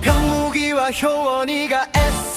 평무기와 효원이가 애써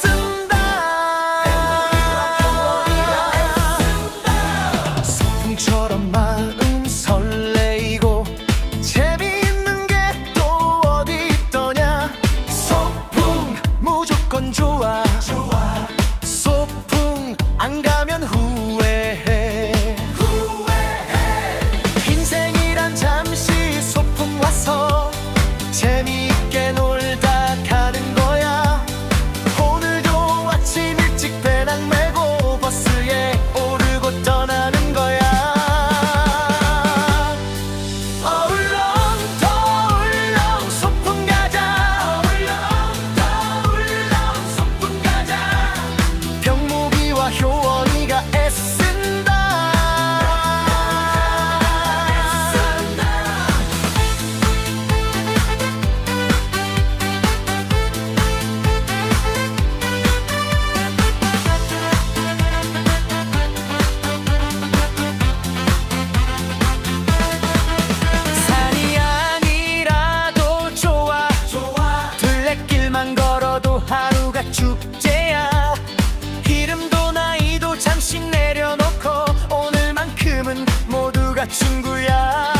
축제야. 이름도 나이도 잠시 내려놓고 오늘만큼은 모두가 친구야.